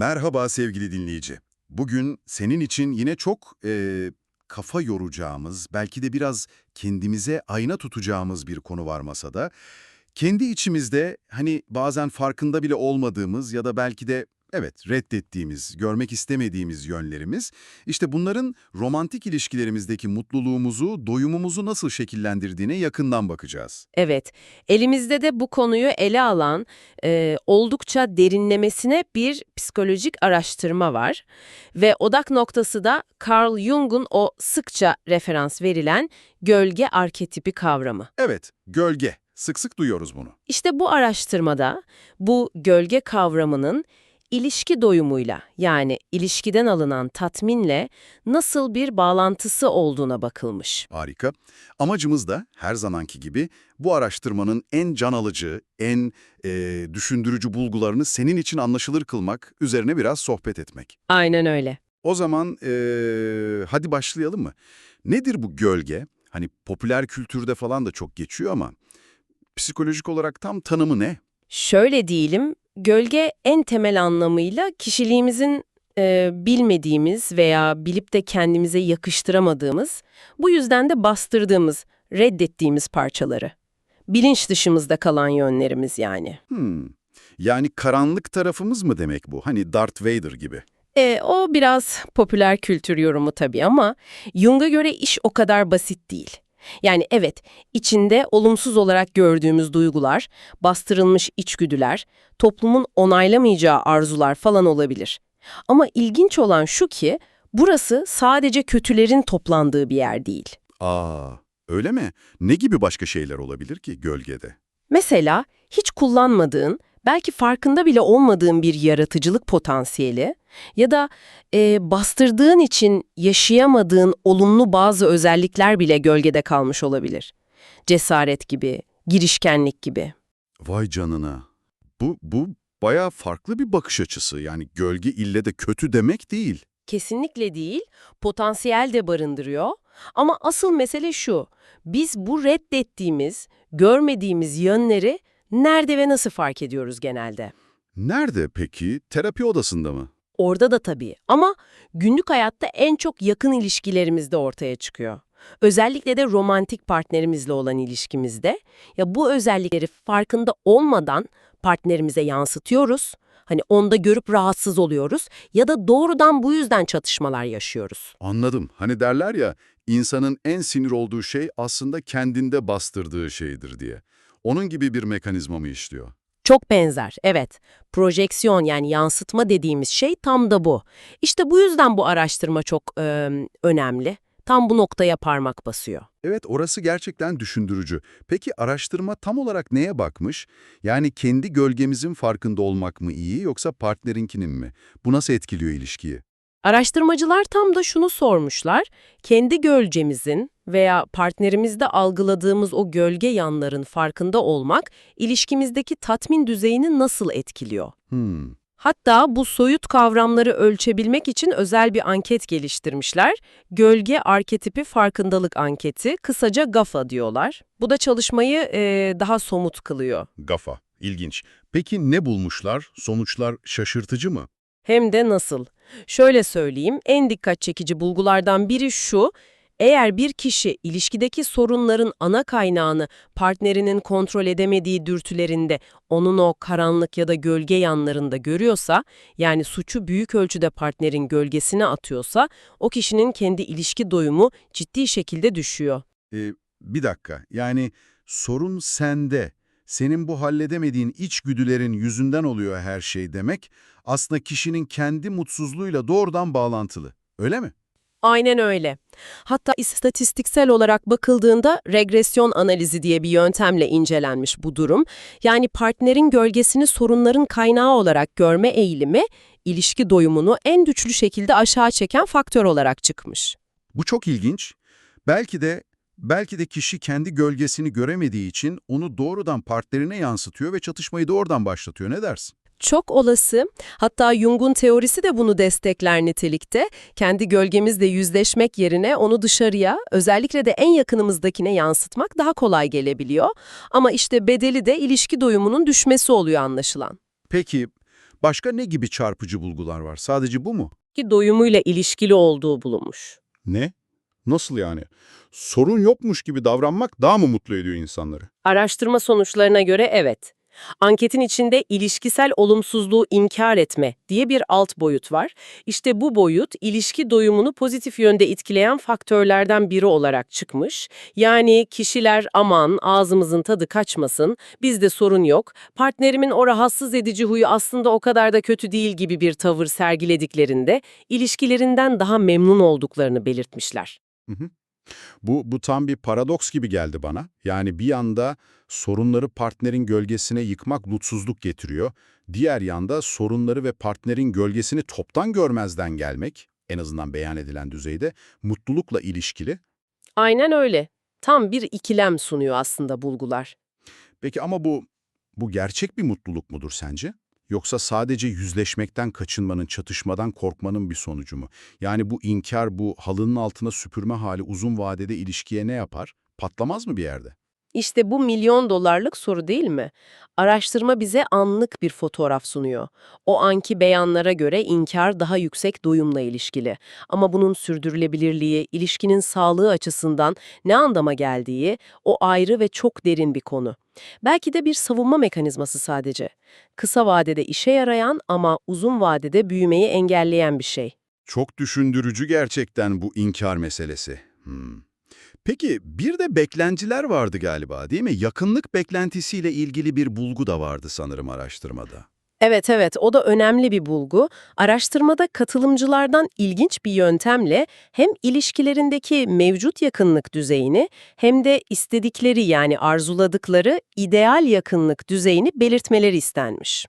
Merhaba sevgili dinleyici. Bugün senin için yine çok eee, kafa yoracağımız, belki de biraz kendimize ayna tutacağımız bir konu var masada. Kendi içimizde hani bazen farkında bile olmadığımız ya da belki de evet reddettiğimiz, görmek istemediğimiz yönlerimiz, işte bunların romantik ilişkilerimizdeki mutluluğumuzu, doyumumuzu nasıl şekillendirdiğine yakından bakacağız. Evet, elimizde de bu konuyu ele alan e, oldukça derinlemesine bir psikolojik araştırma var. Ve odak noktası da Carl Jung'un o sıkça referans verilen gölge arketipi kavramı. Evet, gölge. Sık sık duyuyoruz bunu. İşte bu araştırmada bu gölge kavramının ilişki doyumuyla yani ilişkiden alınan tatminle nasıl bir bağlantısı olduğuna bakılmış. Harika. Amacımız da her zamanki gibi bu araştırmanın en can alıcı, en eee, düşündürücü bulgularını senin için anlaşılır kılmak, üzerine biraz sohbet etmek. Aynen öyle. O zaman eee, hadi başlayalım mı? Nedir bu gölge? Hani popüler kültürde falan da çok geçiyor ama psikolojik olarak tam tanımı ne? Şöyle diyelim, gölge en temel anlamıyla kişiliğimizin e, bilmediğimiz veya bilip de kendimize yakıştıramadığımız, bu yüzden de bastırdığımız, reddettiğimiz parçaları. Bilinç dışımızda kalan yönlerimiz yani. Hmm. Yani karanlık tarafımız mı demek bu? Hani Darth Vader gibi. E, o biraz popüler kültür yorumu tabii ama Jung'a göre iş o kadar basit değil. Yani evet, içinde olumsuz olarak gördüğümüz duygular, bastırılmış içgüdüler, toplumun onaylamayacağı arzular falan olabilir. Ama ilginç olan şu ki, burası sadece kötülerin toplandığı bir yer değil. Aa, öyle mi? Ne gibi başka şeyler olabilir ki gölgede? Mesela hiç kullanmadığın, belki farkında bile olmadığın bir yaratıcılık potansiyeli ya da e, bastırdığın için yaşayamadığın olumlu bazı özellikler bile gölgede kalmış olabilir. Cesaret gibi, girişkenlik gibi. Vay canına. Bu, bu bayağı farklı bir bakış açısı. Yani gölge ille de kötü demek değil. Kesinlikle değil, potansiyel de barındırıyor. Ama asıl mesele şu, biz bu reddettiğimiz, görmediğimiz yönleri nerede ve nasıl fark ediyoruz genelde? Nerede peki? Terapi odasında mı? Orada da tabii ama günlük hayatta en çok yakın ilişkilerimizde ortaya çıkıyor. Özellikle de romantik partnerimizle olan ilişkimizde ya bu özellikleri farkında olmadan partnerimize yansıtıyoruz. Hani onda görüp rahatsız oluyoruz ya da doğrudan bu yüzden çatışmalar yaşıyoruz. Anladım. Hani derler ya, insanın en sinir olduğu şey aslında kendinde bastırdığı şeydir diye. Onun gibi bir mekanizma mı işliyor? Çok benzer, evet. Projeksiyon yani yansıtma dediğimiz şey tam da bu. İşte bu yüzden bu araştırma çok e, önemli. Tam bu noktaya parmak basıyor. Evet, orası gerçekten düşündürücü. Peki araştırma tam olarak neye bakmış? Yani kendi gölgemizin farkında olmak mı iyi yoksa partnerinkinin mi? Bu nasıl etkiliyor ilişkiyi? Araştırmacılar tam da şunu sormuşlar. Kendi gölgemizin veya partnerimizde algıladığımız o gölge yanların farkında olmak ilişkimizdeki tatmin düzeyini nasıl etkiliyor? Hmm, Hatta bu soyut kavramları ölçebilmek için özel bir anket geliştirmişler. Gölge arketipi farkındalık anketi, kısaca GAFA diyorlar. Bu da çalışmayı e, daha somut kılıyor. GAFA. İlginç. Peki ne bulmuşlar? Sonuçlar şaşırtıcı mı? Hem de nasıl? Şöyle söyleyeyim, en dikkat çekici bulgulardan biri şu, eğer bir kişi ilişkideki sorunların ana kaynağını partnerinin kontrol edemediği dürtülerinde, onun o karanlık ya da gölge yanlarında görüyorsa, yani suçu büyük ölçüde partnerin gölgesine atıyorsa, o kişinin kendi ilişki doyumu ciddi şekilde düşüyor. Ee, bir dakika. Yani sorun sende. Senin bu halledemediğin içgüdülerin yüzünden oluyor her şey demek, aslında kişinin kendi mutsuzluğuyla doğrudan bağlantılı. Öyle mi? Aynen öyle. Hatta istatistiksel olarak bakıldığında regresyon analizi diye bir yöntemle incelenmiş bu durum. Yani partnerin gölgesini sorunların kaynağı olarak görme eğilimi, ilişki doyumunu en güçlü şekilde aşağı çeken faktör olarak çıkmış. Bu çok ilginç. Belki de belki de kişi kendi gölgesini göremediği için onu doğrudan partnerine yansıtıyor ve çatışmayı da oradan başlatıyor. Ne dersin? Çok olası, hatta Jung'un teorisi de bunu destekler nitelikte. Kendi gölgemizle yüzleşmek yerine onu dışarıya, özellikle de en yakınımızdakine yansıtmak daha kolay gelebiliyor. Ama işte bedeli de ilişki doyumunun düşmesi oluyor anlaşılan. Peki Başka ne gibi çarpıcı bulgular var? Sadece bu mu? Ki doyumuyla ilişkili olduğu bulunmuş. Ne? Nasıl yani? Sorun yokmuş gibi davranmak daha mı mutlu ediyor insanları? Araştırma sonuçlarına göre evet. Anketin içinde ilişkisel olumsuzluğu inkar etme diye bir alt boyut var. İşte bu boyut ilişki doyumunu pozitif yönde etkileyen faktörlerden biri olarak çıkmış. Yani kişiler aman ağzımızın tadı kaçmasın, bizde sorun yok, partnerimin o rahatsız edici huyu aslında o kadar da kötü değil gibi bir tavır sergilediklerinde ilişkilerinden daha memnun olduklarını belirtmişler. Bu, bu tam bir paradoks gibi geldi bana. Yani bir yanda sorunları partnerin gölgesine yıkmak mutsuzluk getiriyor. Diğer yanda sorunları ve partnerin gölgesini toptan görmezden gelmek, en azından beyan edilen düzeyde, mutlulukla ilişkili. Aynen öyle. Tam bir ikilem sunuyor aslında bulgular. Peki ama bu, bu gerçek bir mutluluk mudur sence? Yoksa sadece yüzleşmekten kaçınmanın, çatışmadan korkmanın bir sonucu mu? Yani bu inkar, bu halının altına süpürme hali uzun vadede ilişkiye ne yapar? Patlamaz mı bir yerde? İşte bu milyon dolarlık soru değil mi? Araştırma bize anlık bir fotoğraf sunuyor. O anki beyanlara göre inkar daha yüksek doyumla ilişkili. Ama bunun sürdürülebilirliği, ilişkinin sağlığı açısından ne anlama geldiği o ayrı ve çok derin bir konu. Belki de bir savunma mekanizması sadece. Kısa vadede işe yarayan ama uzun vadede büyümeyi engelleyen bir şey. Çok düşündürücü gerçekten bu inkar meselesi. Hmm. Peki bir de beklentiler vardı galiba değil mi? Yakınlık beklentisiyle ilgili bir bulgu da vardı sanırım araştırmada. Evet evet o da önemli bir bulgu. Araştırmada katılımcılardan ilginç bir yöntemle hem ilişkilerindeki mevcut yakınlık düzeyini hem de istedikleri yani arzuladıkları ideal yakınlık düzeyini belirtmeleri istenmiş.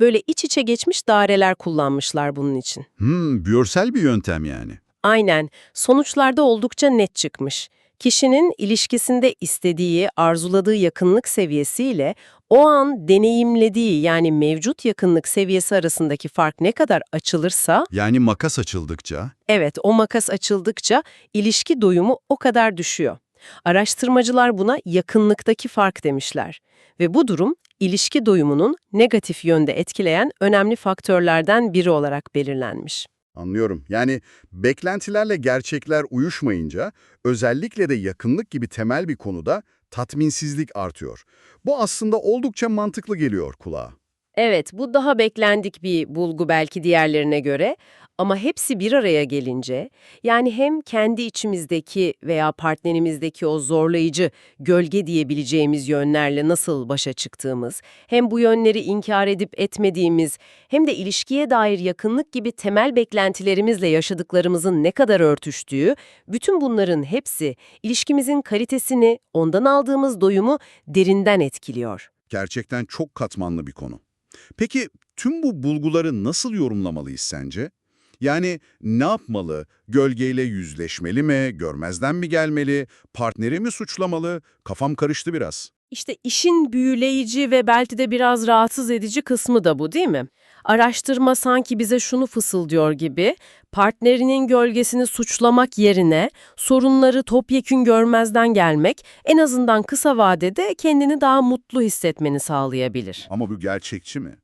Böyle iç içe geçmiş daireler kullanmışlar bunun için. Hmm, görsel bir yöntem yani. Aynen, sonuçlarda oldukça net çıkmış. Kişinin ilişkisinde istediği, arzuladığı yakınlık seviyesiyle o an deneyimlediği yani mevcut yakınlık seviyesi arasındaki fark ne kadar açılırsa, Yani makas açıldıkça evet o makas açıldıkça ilişki doyumu o kadar düşüyor. Araştırmacılar buna yakınlıktaki fark demişler ve bu durum ilişki doyumunun negatif yönde etkileyen önemli faktörlerden biri olarak belirlenmiş. Anlıyorum. Yani beklentilerle gerçekler uyuşmayınca özellikle de yakınlık gibi temel bir konuda tatminsizlik artıyor. Bu aslında oldukça mantıklı geliyor kulağa. Evet, bu daha beklendik bir bulgu belki diğerlerine göre ama hepsi bir araya gelince, yani hem kendi içimizdeki veya partnerimizdeki o zorlayıcı, gölge diyebileceğimiz yönlerle nasıl başa çıktığımız, hem bu yönleri inkar edip etmediğimiz, hem de ilişkiye dair yakınlık gibi temel beklentilerimizle yaşadıklarımızın ne kadar örtüştüğü, bütün bunların hepsi ilişkimizin kalitesini, ondan aldığımız doyumu derinden etkiliyor. Gerçekten çok katmanlı bir konu. Peki tüm bu bulguları nasıl yorumlamalıyız sence? Yani ne yapmalı? Gölgeyle yüzleşmeli mi? Görmezden mi gelmeli? Partneri mi suçlamalı? Kafam karıştı biraz. İşte işin büyüleyici ve belki de biraz rahatsız edici kısmı da bu değil mi? Araştırma sanki bize şunu fısıldıyor gibi, partnerinin gölgesini suçlamak yerine sorunları topyekün görmezden gelmek en azından kısa vadede kendini daha mutlu hissetmeni sağlayabilir. Ama bu gerçekçi mi?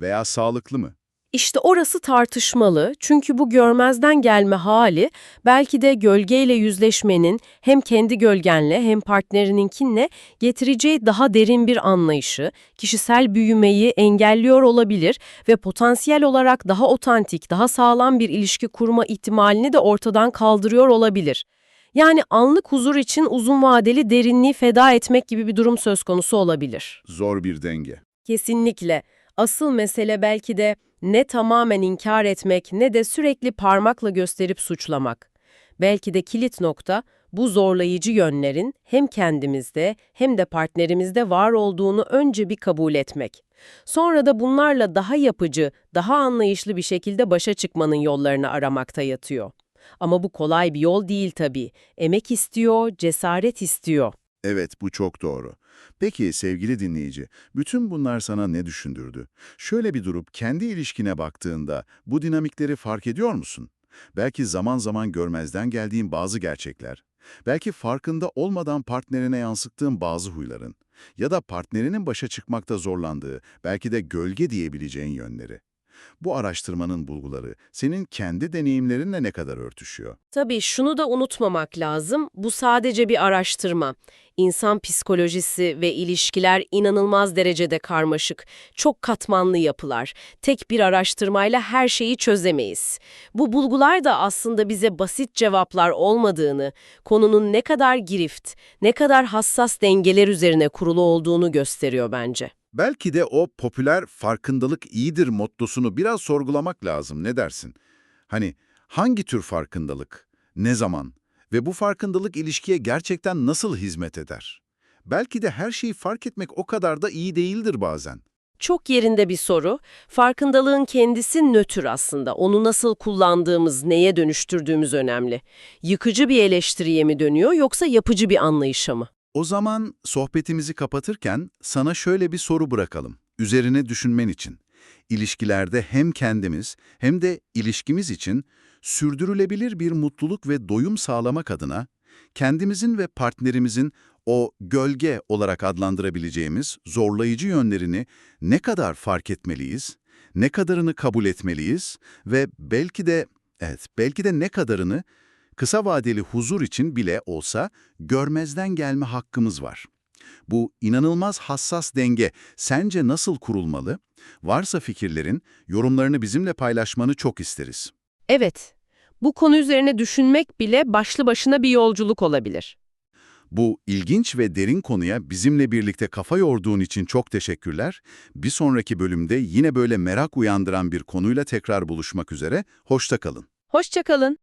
Veya sağlıklı mı? İşte orası tartışmalı çünkü bu görmezden gelme hali belki de gölgeyle yüzleşmenin hem kendi gölgenle hem partnerininkinle getireceği daha derin bir anlayışı, kişisel büyümeyi engelliyor olabilir ve potansiyel olarak daha otantik, daha sağlam bir ilişki kurma ihtimalini de ortadan kaldırıyor olabilir. Yani anlık huzur için uzun vadeli derinliği feda etmek gibi bir durum söz konusu olabilir. Zor bir denge. Kesinlikle. Asıl mesele belki de ne tamamen inkar etmek ne de sürekli parmakla gösterip suçlamak. Belki de kilit nokta bu zorlayıcı yönlerin hem kendimizde hem de partnerimizde var olduğunu önce bir kabul etmek. Sonra da bunlarla daha yapıcı, daha anlayışlı bir şekilde başa çıkmanın yollarını aramakta yatıyor. Ama bu kolay bir yol değil tabii. Emek istiyor, cesaret istiyor. Evet, bu çok doğru. Peki sevgili dinleyici, bütün bunlar sana ne düşündürdü? Şöyle bir durup kendi ilişkine baktığında bu dinamikleri fark ediyor musun? Belki zaman zaman görmezden geldiğin bazı gerçekler, Belki farkında olmadan partnerine yansıttığın bazı huyların ya da partnerinin başa çıkmakta zorlandığı, belki de gölge diyebileceğin yönleri. Bu araştırmanın bulguları senin kendi deneyimlerinle ne kadar örtüşüyor? Tabii şunu da unutmamak lazım. Bu sadece bir araştırma. İnsan psikolojisi ve ilişkiler inanılmaz derecede karmaşık. Çok katmanlı yapılar. Tek bir araştırmayla her şeyi çözemeyiz. Bu bulgular da aslında bize basit cevaplar olmadığını, konunun ne kadar girift, ne kadar hassas dengeler üzerine kurulu olduğunu gösteriyor bence. Belki de o popüler farkındalık iyidir mottosunu biraz sorgulamak lazım. Ne dersin? Hani hangi tür farkındalık, ne zaman ve bu farkındalık ilişkiye gerçekten nasıl hizmet eder? Belki de her şeyi fark etmek o kadar da iyi değildir bazen. Çok yerinde bir soru. Farkındalığın kendisi nötr aslında. Onu nasıl kullandığımız, neye dönüştürdüğümüz önemli. Yıkıcı bir eleştiriye mi dönüyor yoksa yapıcı bir anlayışa mı? O zaman sohbetimizi kapatırken sana şöyle bir soru bırakalım. Üzerine düşünmen için. İlişkilerde hem kendimiz hem de ilişkimiz için sürdürülebilir bir mutluluk ve doyum sağlamak adına kendimizin ve partnerimizin o gölge olarak adlandırabileceğimiz zorlayıcı yönlerini ne kadar fark etmeliyiz, ne kadarını kabul etmeliyiz ve belki de evet belki de ne kadarını kısa vadeli huzur için bile olsa görmezden gelme hakkımız var. Bu inanılmaz hassas denge sence nasıl kurulmalı? Varsa fikirlerin, yorumlarını bizimle paylaşmanı çok isteriz. Evet, bu konu üzerine düşünmek bile başlı başına bir yolculuk olabilir. Bu ilginç ve derin konuya bizimle birlikte kafa yorduğun için çok teşekkürler. Bir sonraki bölümde yine böyle merak uyandıran bir konuyla tekrar buluşmak üzere. Hoşça kalın. Hoşçakalın.